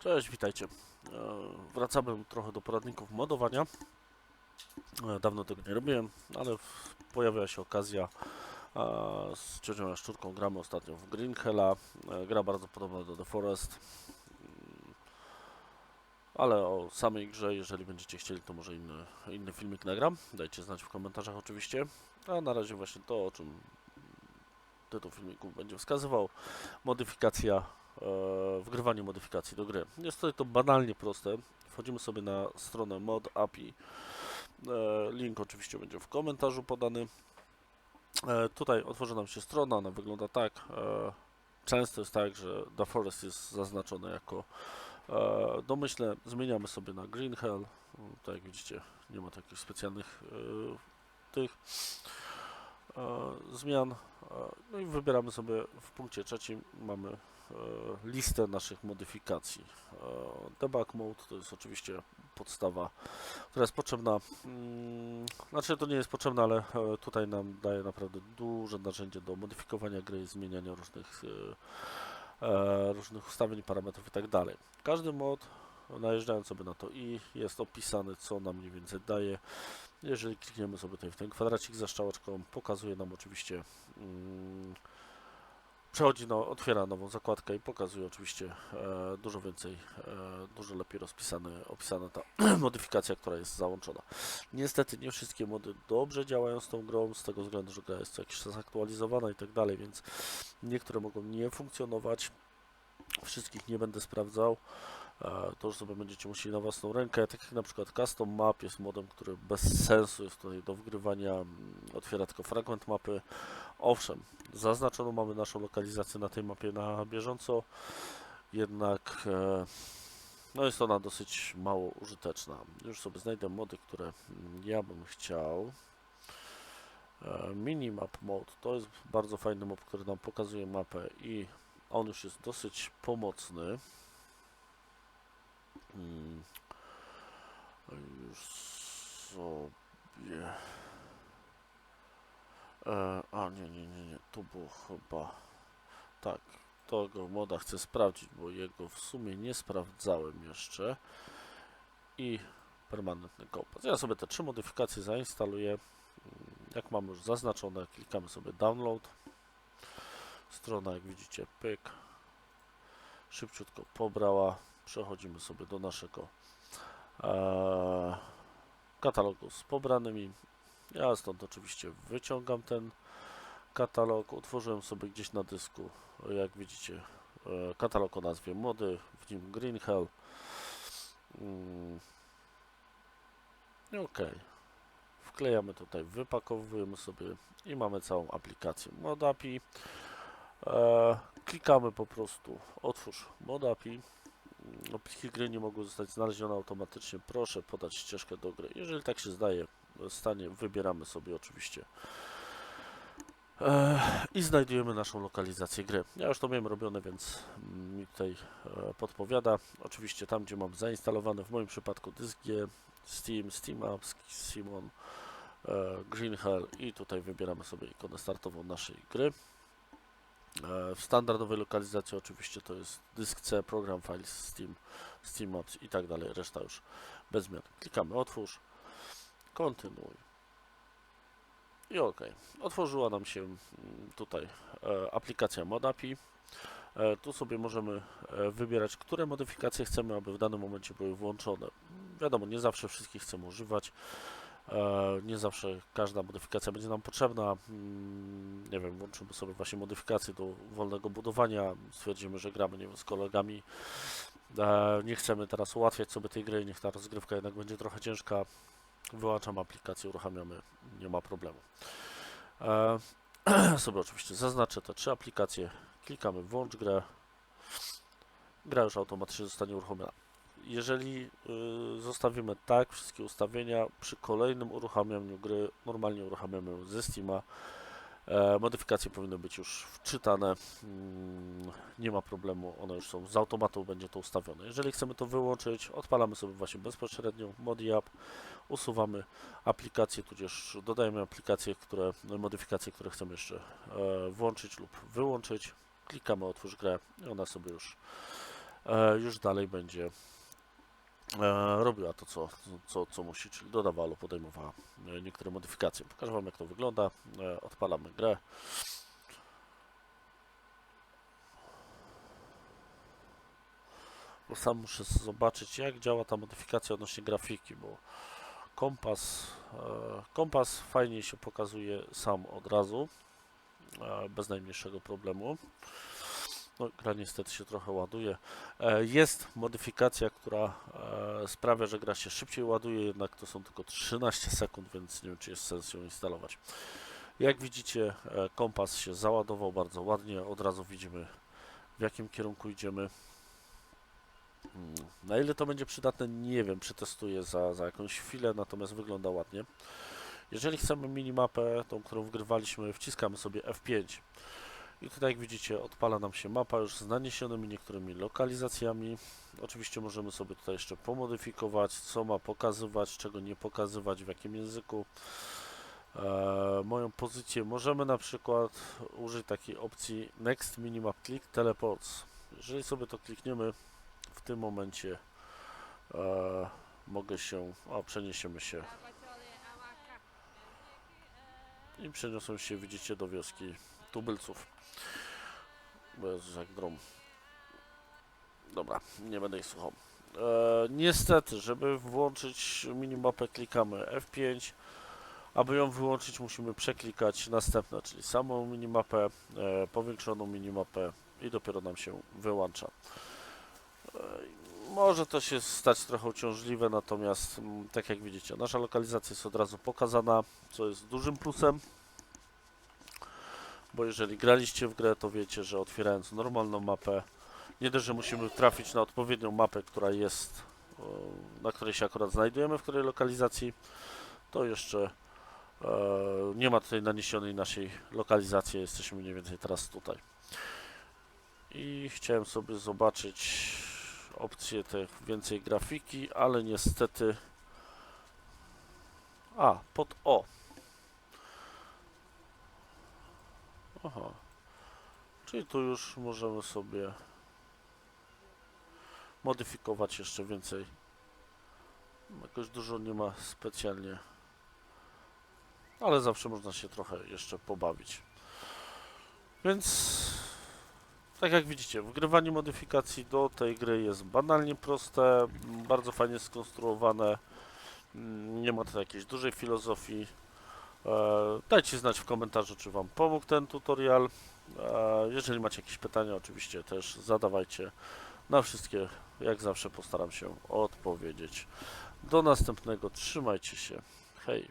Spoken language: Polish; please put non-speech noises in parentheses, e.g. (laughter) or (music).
Cześć, witajcie. E, Wracamy trochę do poradników modowania. E, Dawno tego nie robiłem, ale pojawiła się okazja. e, Z ciocią Jaszczurką gramy ostatnio w Green Hella. Gra bardzo podobna do The Forest. Mm, Ale o samej grze, jeżeli będziecie chcieli, to może inny, inny filmik nagram. Dajcie znać w komentarzach oczywiście. A na razie właśnie to, o czym tytuł filmiku będzie wskazywał. Modyfikacja e, wgrywanie modyfikacji do gry. Jest tutaj to banalnie proste. Wchodzimy sobie na stronę mod API. E, link oczywiście będzie w komentarzu podany. E, tutaj otworzy nam się strona, ona wygląda tak. Często jest tak, że The Forest jest zaznaczone jako domyślne. Zmieniamy sobie na Green Hell. Tak jak widzicie, nie ma takich specjalnych tych zmian. No i wybieramy sobie w punkcie trzecim mamy listę naszych modyfikacji. E, Debug mode to jest oczywiście podstawa, która jest potrzebna. mm, Znaczy to nie jest potrzebne, ale e, tutaj nam daje naprawdę duże narzędzie do modyfikowania gry zmieniania różnych e, e, różnych ustawień, parametrów i tak dalej. Każdy mod najeżdżając sobie na to i jest opisany co nam mniej więcej daje. Jeżeli klikniemy sobie tutaj w ten kwadracik za strzałeczką, pokazuje nam oczywiście mm, przechodzi no, otwiera nową zakładkę i pokazuje oczywiście e, dużo więcej, e, dużo lepiej rozpisane, opisana ta (clears throat) modyfikacja, która jest załączona. Niestety nie wszystkie mody dobrze działają z tą grą, z tego względu, że gra jest jakiś czas aktualizowana i tak dalej, więc niektóre mogą nie funkcjonować. Wszystkich nie będę sprawdzał. To już sobie będziecie musieli na własną rękę. Tak jak na przykład Custom Map jest modem, który bez sensu jest tutaj do wgrywania, mm, otwiera tylko fragment mapy. Owszem, zaznaczoną mamy naszą lokalizację na tej mapie na bieżąco, jednak e, no jest ona dosyć mało użyteczna. Już sobie znajdę mody, które mm, ja bym chciał. E, Minimap mode to jest bardzo fajny mod, który nam pokazuje mapę i on już jest dosyć pomocny. Mm. Już sobie. E, a nie, nie, nie, nie. To było chyba. Tak, tego moda chcę sprawdzić, bo jego w sumie nie sprawdzałem jeszcze. I permanentny kompas. Ja sobie te trzy modyfikacje zainstaluję. Mm, Jak mamy już zaznaczone, klikamy sobie download. Strona, jak widzicie, pyk. Szybciutko pobrała. Przechodzimy sobie do naszego e, katalogu z pobranymi. Ja stąd oczywiście wyciągam ten katalog. Utworzyłem sobie gdzieś na dysku, jak widzicie, e, katalog o nazwie mody, w nim Green Hell. Mm. Ok. Wklejamy tutaj, wypakowujemy sobie i mamy całą aplikację Mod API. E, klikamy po prostu otwórz Mod Mm, Pliki gry nie mogą zostać znalezione automatycznie. Proszę podać ścieżkę do gry. Jeżeli tak się zdaje, stanie, wybieramy sobie oczywiście i znajdujemy naszą lokalizację gry. Ja już to miałem robione, więc mi tutaj e, podpowiada. Oczywiście tam, gdzie mam zainstalowane, w moim przypadku dysk G, Steam, Steam Apps, Simon, e, Green Hell i tutaj wybieramy sobie ikonę startową naszej gry. E, W standardowej lokalizacji oczywiście to jest dysk C, program files, Steam, Steam i tak dalej, reszta już bez zmian. Klikamy otwórz, kontynuuj. I OK. Otworzyła nam się mm, tutaj e, aplikacja ModAPI. E, tu sobie możemy wybierać, które modyfikacje chcemy, aby w danym momencie były włączone. Wiadomo, nie zawsze wszystkich chcemy używać. E, Nie zawsze każda modyfikacja będzie nam potrzebna. Mm, Nie wiem, włączymy sobie właśnie modyfikacje do wolnego budowania. Stwierdzimy, że gramy nie wiem, z kolegami. E, Nie chcemy teraz ułatwiać sobie tej gry, niech ta rozgrywka jednak będzie trochę ciężka. Wyłączam aplikację, uruchamiamy, nie ma problemu. E, (clears throat) sobie oczywiście zaznaczę te trzy aplikacje. Klikamy włącz grę. Gra już automatycznie zostanie uruchomiona. Jeżeli y, zostawimy tak wszystkie ustawienia, przy kolejnym uruchamianiu gry normalnie uruchamiamy ze Steama. E, modyfikacje powinny być już wczytane. Mm, nie ma problemu, one już są z automatu, będzie to ustawione. Jeżeli chcemy to wyłączyć, odpalamy sobie właśnie bezpośrednio Modi App, usuwamy aplikacje, tudzież dodajemy aplikacje, które, no, modyfikacje, które chcemy jeszcze e, włączyć lub wyłączyć. Klikamy otwórz grę i ona sobie już e, już dalej będzie robiła to, co, co, co musi, czyli dodawała podejmowała e, niektóre modyfikacje. Pokażę Wam, jak to wygląda. E, odpalamy grę. Bo sam muszę zobaczyć, jak działa ta modyfikacja odnośnie grafiki, bo kompas, e, kompas fajnie się pokazuje sam od razu, e, bez najmniejszego problemu. No, gra niestety się trochę ładuje. E, Jest modyfikacja, która e, sprawia, że gra się szybciej ładuje, jednak to są tylko 13 sekund, więc nie wiem, czy jest sens ją instalować. Jak widzicie, e, kompas się załadował bardzo ładnie, od razu widzimy w jakim kierunku idziemy. Mm, Na ile to będzie przydatne, nie wiem, przetestuję za, za jakąś chwilę, natomiast wygląda ładnie. Jeżeli chcemy minimapę, tą, którą wgrywaliśmy, wciskamy sobie F5 i tutaj jak widzicie odpala nam się mapa już z naniesionymi niektórymi lokalizacjami. Oczywiście możemy sobie tutaj jeszcze pomodyfikować, co ma pokazywać, czego nie pokazywać, w jakim języku. E, moją pozycję możemy na przykład użyć takiej opcji Next Minimap Click Teleports. Jeżeli sobie to klikniemy, w tym momencie e, mogę się, o przeniesiemy się i przeniosą się, widzicie, do wioski tubylców. Bo jest jak drum. Dobra, nie będę ich słuchał. E, niestety, żeby włączyć minimapę klikamy F5. Aby ją wyłączyć musimy przeklikać następne, czyli samą minimapę, e, powiększoną minimapę i dopiero nam się wyłącza. E, może to się stać trochę uciążliwe, natomiast mm, tak jak widzicie, nasza lokalizacja jest od razu pokazana, co jest dużym plusem. Bo jeżeli graliście w grę, to wiecie, że otwierając normalną mapę, nie dość, że musimy trafić na odpowiednią mapę, która jest, e, na której się akurat znajdujemy, w której lokalizacji, to jeszcze e, nie ma tutaj naniesionej naszej lokalizacji, jesteśmy mniej więcej teraz tutaj. I chciałem sobie zobaczyć opcję tych więcej grafiki, ale niestety a, pod O. Aha. Czyli tu już możemy sobie modyfikować jeszcze więcej. Jakoś dużo nie ma specjalnie. Ale zawsze można się trochę jeszcze pobawić. Więc tak jak widzicie, wgrywanie modyfikacji do tej gry jest banalnie proste, bardzo fajnie skonstruowane. Mm, Nie ma tutaj jakiejś dużej filozofii. E, Dajcie znać w komentarzu, czy Wam pomógł ten tutorial. E, Jeżeli macie jakieś pytania, oczywiście też zadawajcie. Na wszystkie, jak zawsze, postaram się odpowiedzieć. Do następnego, trzymajcie się. Hej.